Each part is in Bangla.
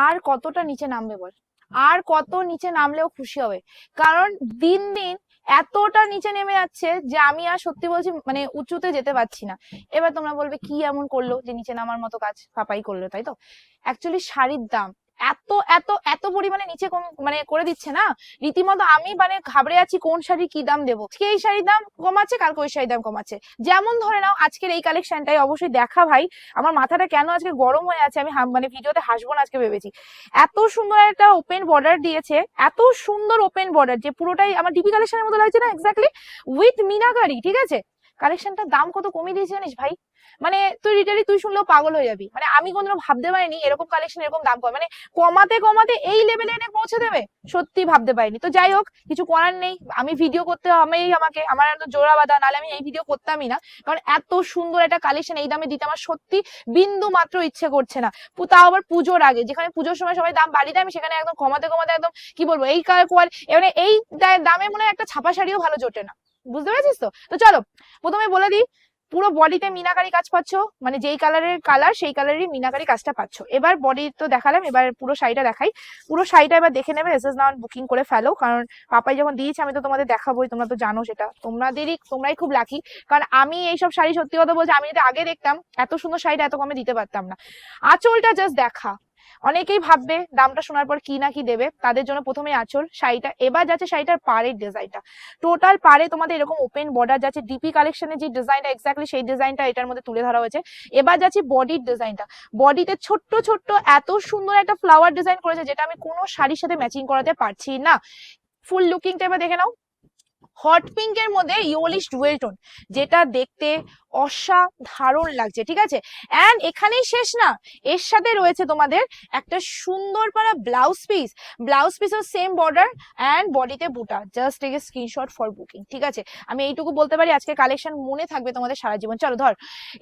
আর কতটা নিচে নামবে বল? আর কত নিচে নামলেও খুশি হবে। কারণ দিন দিন এতটা নিচে নেমে যাচ্ছে যে আমি আর সত্যি বলছি মানে উঁচুতে যেতে পারছি না। এবার তোমরা বলবে, কি এমন করল যে নিচে নামার মতো কাজ পাপাই করল, তাই তো? অ্যাকচুয়ালি শাড়ির দাম এত এত এত পরিমাণে নিচে মানে করে দিচ্ছে না? রীতিমতো আমি মানে ঘাবড়ে আছি কোন শাড়ি কি দাম দেবো? এই শাড়ির দাম কমাচ্ছে কালকে ওই শাড়ির দাম কমাচ্ছে যেমন ধরে নাও, আজকের এই কালেকশনটাই অবশ্যই দেখা ভাই। আমার মাথাটা কেন আজকে গরম হয়ে আছে? আমি মানে ভিডিওতে হাসবো না আজকে ভেবেছি। এত সুন্দর একটা ওপেন বর্ডার দিয়েছে, এত সুন্দর ওপেন বর্ডার যে পুরোটাই আমার ডিপি কালেকশনের মতো লাগছে না এক্স্যাক্টলি উইথ মিনাকারি ঠিক আছে? কালেকশনটার দাম কত কমিয়ে দিয়েছে জানিস ভাই? মানে তুই রিটেলি তুই শুনলেও পাগল হয়ে যাবি। মানে আমি কোনোদিনও ভাবতে পারিনি এরকম কালেকশন এরকম দাম কম মানে কমাতে কমাতে এই লেভেলে এনে পৌঁছে দেবে? সত্যি ভাবতে পারিনি। তো যাই হোক, কিছু করার নেই। আমি ভিডিও করতে হবেই আমাকে। আমার এত জোড়া বাঁধা, নাহলে আমি এই ভিডিও করতামই না। কারণ এত সুন্দর একটা কালেকশন এই দামে দিতে আমার সত্যি বিন্দু মাত্র ইচ্ছে করছে না। তাও আবার পুজোর আগে। যেখানে পুজোর সময় সবাই দাম দেয়, আমি সেখানে একদম কমাতে কমাতে একদম কি বলব? এই মানে এই দামে মনে হয় একটা ছাপা শাড়িও ভালো জোটে না। বুঝতে পেরেছিস তো? তো চলো, প্রথমে বলে দিই, পুরো বডিতে মিনাকারি কাজ পাচ্ছ মানে যেই কালারের কালার, সেই কালারেরই মিনাকারি কাজটা পাচ্ছ। এবার বডি তো দেখালাম, এবার পুরো শাড়িটা দেখাই। পুরো শাড়িটা এবার দেখে নেবে এস এস নাউন বুকিং করে ফেলো, কারণ পাপাই যখন দিয়েছে, আমি তো তোমাদের দেখাবোই, তোমরা তো জানো সেটা। তোমাদেরই, তোমরাই খুব লাকি কারণ আমি এইসব শাড়ি সত্যি কথা বলছি আমি যদি আগে দেখতাম, এত সুন্দর শাড়িটা এত কমে দিতে পারতাম না। আঁচলটা জাস্ট দেখা। অনেকেই ভাববে দামটা শোনার পর কি না কি দেবে। তাদের জন্য প্রথমে আঁচল, শাড়িটা। এবার যাচ্ছে শাড়িটার পাড়ের ডিজাইনটা। টোটাল পাড়ে তোমাদের এরকম ওপেন বর্ডার যাচ্ছে ডিপি কালেকশনের যে ডিজাইনটা এক্স্যাক্টলি সেই ডিজাইনটা এটার মধ্যে তুলে ধরা হয়েছে। এবার যাচ্ছে বডির ডিজাইনটা। বডিতে ছোট্ট ছোট্ট, এত সুন্দর একটা ফ্লাওয়ার ডিজাইন করেছে যেটা আমি কোনো শাড়ির সাথে ম্যাচিং করাতে পারছি না। ফুল লুকিংটা এবার দেখে নাও। হট পিঙ্কের মধ্যে ইয়োলিশ ডুয়েল টোন যেটা দেখতে অসাধারণ লাগছে, ঠিক আছে? অ্যান্ড এখানেই শেষ না, এর সাথে রয়েছে তোমাদের একটা সুন্দর পারা ব্লাউজ পিস ব্লাউজ পিসের সেম বর্ডার অ্যান্ড বডিতে বুটা just take a screenshot for booking ঠিক আছে? আমি এইটুকু বলতে পারি, আজকে কালেকশন মনে থাকবে তোমাদের সারা জীবন। চলো, ধর।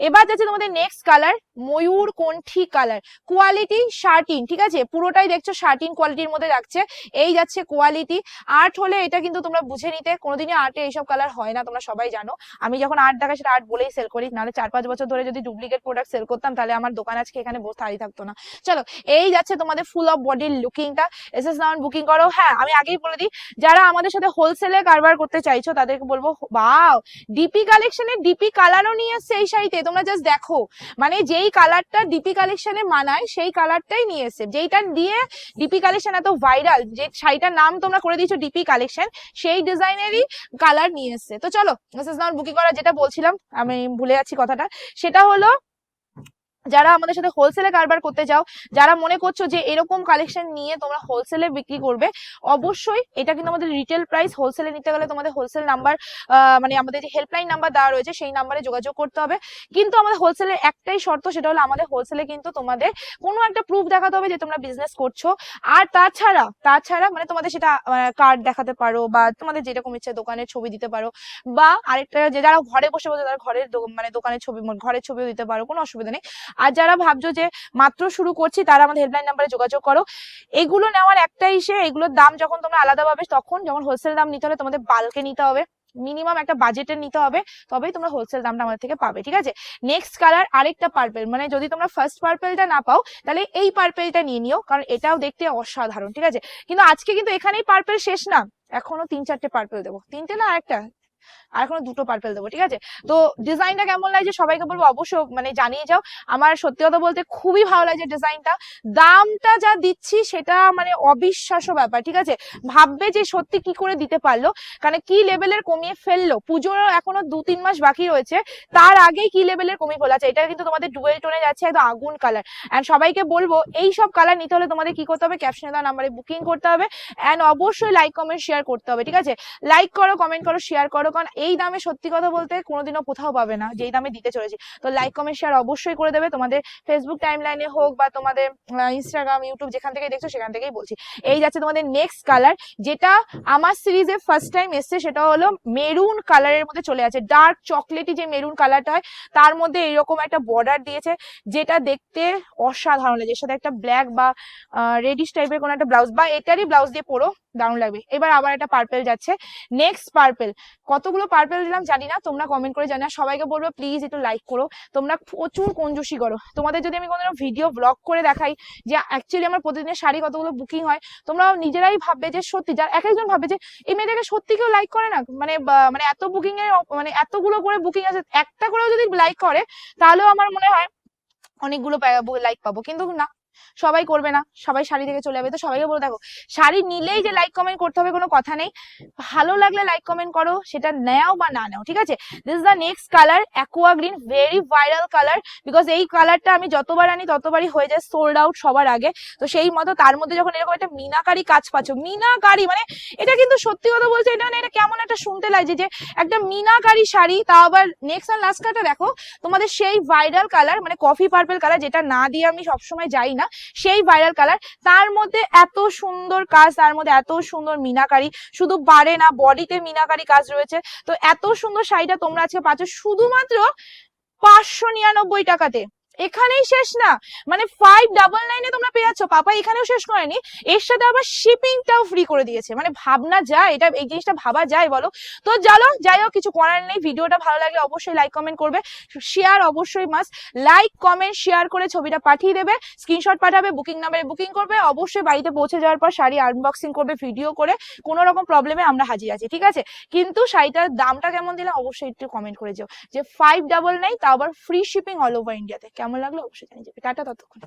এবার যাচ্ছে তোমাদের নেক্সট কালার ময়ূর কণ্ঠী কালার কোয়ালিটি শার্টিন, ঠিক আছে? পুরোটাই দেখছ শার্টিন কোয়ালিটির মধ্যে রাখছে। এই যাচ্ছে কোয়ালিটি আর্ট হলে এটা কিন্তু তোমরা বুঝে নিতে, কোনোদিনই আর্টে এইসব কালার হয় না, তোমরা সবাই জানো। আমি যখন আর্ট দেখা সেটা আর্ট বলেই সেল করি নাহলে চার পাঁচ বছর ধরে যদি ডুপ্লিকেট প্রোডাক্ট সেল করতাম, তাহলে আমার দোকান আজকে এখানে বসে দাঁড়িয়ে থাকতো না। চলো, এই যাচ্ছে তোমাদের ফুল অফ বডির লুকিংটা এস এস নাউন বুকিং করো। হ্যাঁ আমি আগেই বলে দিই, যারা আমাদের সাথে হোলসেলে কারবার করতে চাইছো, তাদেরকে বলব বাও ডিপি কালেকশনে ডিপি কালারও নিয়ে এসছে এই শাড়িতে, তোমরা জাস্ট দেখো। মানে যেই কালারটা ডিপি কালেকশনে মানায়, সেই কালারটাই নিয়ে এসছে। যেইটা দিয়ে ডিপি কালেকশন এত ভাইরাল যে শাড়িটার নাম তোমরা করে দিয়েছ ডিপি কালেকশন সেই ডিজাইনেরই কালার নিয়ে এসছে। তো চলো মেসেজ নাউন বুকিং করা যেটা বলছিলাম, আমি ভুলে যাচ্ছি কথাটা। সেটা হলো যারা আমাদের সাথে হোলসেলে কারবার করতে চাও যারা মনে করছ যে এরকম কালেকশন নিয়ে তোমরা হোলসেলে বিক্রি করবে, অবশ্যই এটা কিন্তু আমাদের রিটেল প্রাইস হোলসেলে নিতে গেলে তোমাদের হোলসেল নাম্বার মানে আমাদের যে হেল্পলাইন নাম্বার দেওয়া রয়েছে সেই নাম্বারে যোগাযোগ করতে হবে। কিন্তু আমাদের হোলসেলের একটাই শর্ত সেটা হলো আমাদের হোলসেলে কিন্তু তোমাদের কোনো একটা প্রুফ দেখাতে হবে যে তোমরা বিজনেস করছ। আর তাছাড়া তাছাড়া মানে তোমাদের সেটা কার্ড দেখাতে পারো বা তোমাদের যেরকম ইচ্ছে দোকানের ছবি দিতে পারো বা আরেকটা যে যারা ঘরে বসে বসে তারা ঘরের মানে দোকানের ছবি, ঘরের ছবিও দিতে পারো, কোনো অসুবিধা নেই। আর যারা ভাবছ যে মাত্র শুরু করছি, তারা আমাদের হেল্পলাইন নাম্বারে যোগাযোগ করো। এগুলো নেওয়ার একটাই ইসে এগুলোর দাম যখন তোমরা আলাদা পাবে তখন যখন হোলসেল দাম নিতে হলে তোমাদের বালকে নিতে হবে। মিনিমাম একটা বাজেটের নিতে হবে, তবেই তোমরা হোলসেল দামটা আমাদের থেকে পাবে, ঠিক আছে? নেক্সট কালার আরেকটা পার্পেল মানে যদি তোমরা ফার্স্ট পার্পেলটা না পাও, তাহলে এই পার্পেলটা নিয়ে নিও, কারণ এটাও দেখতে অসাধারণ, ঠিক আছে? কিন্তু আজকে কিন্তু এখানেই পার্পেল শেষ না, এখনও তিন চারটে পার্পেল দেবো। তিনটে না আরেকটা আর এখনও দুটো পার্পেল দেবো, ঠিক আছে? তো ডিজাইনটা কেমন লাগছে সবাইকে বলব অবশ্যই মানে জানিয়ে যাও। আমার সত্যি কথা বলতে খুবই ভালো লাগছে ডিজাইনটা দামটা যা দিচ্ছি সেটা মানে অবিশ্বাস্য ব্যাপার, ঠিক আছে? ভাববে যে সত্যি কি করে দিতে পারল। কারণ কি লেভেলের কমিয়ে ফেলল? পুজোর এখনও দু তিন মাস বাকি রয়েছে। তার আগেই কি লেভেলের কমিয়ে ফেলা আছে এটা কিন্তু তোমাদের ডুয়েল টোনে যাচ্ছে একদম আগুন কালার অ্যান্ড সবাইকে বলব, এই সব কালার নিতে হলে তোমাদের কি করতে হবে? ক্যাপশনে দেওয়া নাম্বারে বুকিং করতে হবে। অ্যান্ড অবশ্যই লাইক কমেন্ট শেয়ার করতে হবে, ঠিক আছে? লাইক করো কমেন্ট করো শেয়ার করো। কারণ এই দামে সত্যি কথা বলতে কোনোদিনও কোথাও পাবে না, যেই দামে দিতে চলেছি। তো লাইক কমেন্ট শেয়ার অবশ্যই করে দেবে। তোমাদের ফেসবুক টাইম লাইনে হোক বা তোমাদের ইনস্টাগ্রাম ইউটিউব যেখান থেকে দেখছ সেখান থেকেই বলছি। এই যাচ্ছে তোমাদের নেক্সট কালার যেটা আমার সিরিজে ফার্স্ট টাইম এসছে, সেটা হলো মেরুন কালারের মধ্যে চলে আছে। ডার্ক চকলেটি যে মেরুন কালারটা হয়, তার মধ্যে এরকম একটা বর্ডার দিয়েছে, যেটা দেখতে অসাধারণ লাগে। সাথে একটা ব্ল্যাক বা রেডিশ টাইপের কোনো একটা ব্লাউজ বা এটারই ব্লাউজ দিয়ে পরো। দারুণ লাগবে। এবার আবার একটা পার্পেল যাচ্ছে। নেক্সট পার্পেল কতগুলো পার্পেল দিলাম জানি না, তোমরা কমেন্ট করে জানা সবাইকে বলব প্লিজ একটু লাইক করো। তোমরা প্রচুর কঞ্জুসি করো। তোমাদের যদি আমি কোনো ভিডিও ব্লগ করে দেখাই, যে অ্যাকচুয়ালি আমার প্রতিদিনের শাড়ি কতগুলো বুকিং হয় তোমরা নিজেরাই ভাববে যে সত্যি, যার এক একজন ভাববে যে, এই মেয়েটাকে সত্যি কেউ লাইক করে না? মানে মানে এত বুকিং এর মানে এতগুলো করে বুকিং আছে, একটা করেও যদি লাইক করে, তাহলেও আমার মনে হয় অনেকগুলো লাইক পাবো। কিন্তু না সবাই করবে না, সবাই শাড়ি থেকে চলে যাবে। তো সবাইকে বলে দেখো, শাড়ি নিলেই যে লাইক কমেন্ট করতে হবে কোনো কথা নেই। ভালো লাগলে লাইক কমেন্ট করো, সেটা নেও বা না নেও, ঠিক আছে? This is the next colour aqua green very viral colour because এই কালারটা আমি যতবার আনি, ততবারই হয়ে যায় সোল্ড আউট সবার আগে। তো সেই মতো তার মধ্যে যখন এরকম একটা মিনাকারি কাজ পাচ্ছ, মিনাকারি মানে এটা কিন্তু সত্যি কথা বলছে এটা মানে এটা কেমন একটা শুনতে লাগছে যে একটা মিনাকারি শাড়ি, তা আবার নেক্সট আর লাস্ট কাটা দেখো, তোমাদের সেই ভাইরাল কালার মানে কফি পার্পল কালার যেটা না দিয়ে আমি সবসময় যাই না সেই ভাইরাল কালার তার মধ্যে এত সুন্দর কাজ, তার মধ্যে এত সুন্দর মিনাকারি। শুধু বাড়ে না বডিতে মিনাকারি কাজ রয়েছে। তো এত সুন্দর শাড়িটা তোমরা আজকে পাচ্ছ। শুধুমাত্র পাঁচশো নিরানব্বই টাকাতে। এখানেই শেষ না। মানে ফাইভ ডাবল নাইনে তোমরা পেয়ে যাচ্ছ। পাপা এখানেও শেষ করেনি। এর সাথে আবার শিপিংটাও ফ্রি করে দিয়েছে। মানে ভাবনা যায়, এটা এই জিনিসটা ভাবা যায় বলো। তো চলো, যাই হোক, কিছু করার নেই। ভিডিওটা ভালো লাগলে অবশ্যই লাইক কমেন্ট করবে। শেয়ার অবশ্যই মাস্ট লাইক কমেন্ট শেয়ার করে ছবিটা পাঠিয়ে দেবে। স্ক্রিনশট পাঠাবে বুকিং নাম্বারে বুকিং করবে। অবশ্যই বাড়িতে পৌঁছে যাওয়ার পর শাড়ি আনবক্সিং করবে ভিডিও করে। কোনো রকম প্রবলেমে আমরা হাজির আছি, ঠিক আছে? কিন্তু শাড়িটার দামটা কেমন দিলে অবশ্যই একটু কমেন্ট করে যেও। যে ফাইভ ডাবল নাই তা আবার ফ্রি শিপিং অল ওভার ইন্ডিয়াতে কেমন লাগল অবশ্যই জানিয়ে যাবে। টাটা ততক্ষণ।